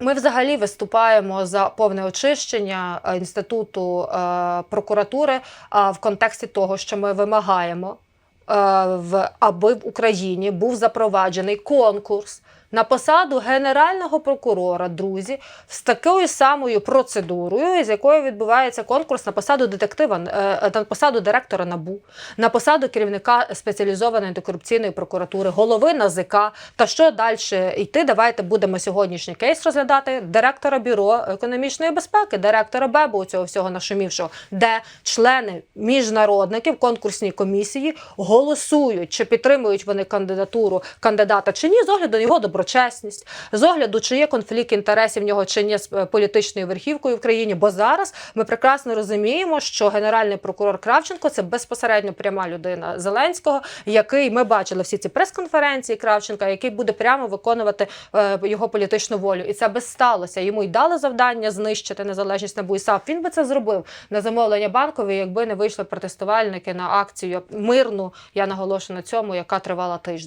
Ми взагалі виступаємо за повне очищення е, інституту е, прокуратури е, в контексті того, що ми вимагаємо, в, аби в Україні був запроваджений конкурс на посаду генерального прокурора, друзі, з такою самою процедурою, з якою відбувається конкурс на посаду детектива, е, на посаду директора НАБУ, на посаду керівника спеціалізованої антикорупційної прокуратури, голови НАЗК. Та що далі йти? Давайте будемо сьогоднішній кейс розглядати директора бюро економічної безпеки, директора БЕБу цього всього нашумівшого, де члени міжнародників конкурсній комісії голосують, чи підтримують вони кандидатуру кандидата чи ні, з огляду на його доброчесність, з огляду, чи є конфлікт інтересів нього чи ні з е, політичною верхівкою в країні. Бо зараз ми прекрасно розуміємо, що генеральний прокурор Кравченко це безпосередньо пряма людина Зеленського, який ми бачили всі ці прес-конференції Кравченка, який буде прямо виконувати е, його політичну волю. І це би сталося. Йому й дали завдання знищити незалежність НАБУ і САП. Він би це зробив на замовлення банкові, якби не вийшли протестувальники на акцію мирну. Я наголошую на цьому, яка тривала тиждень.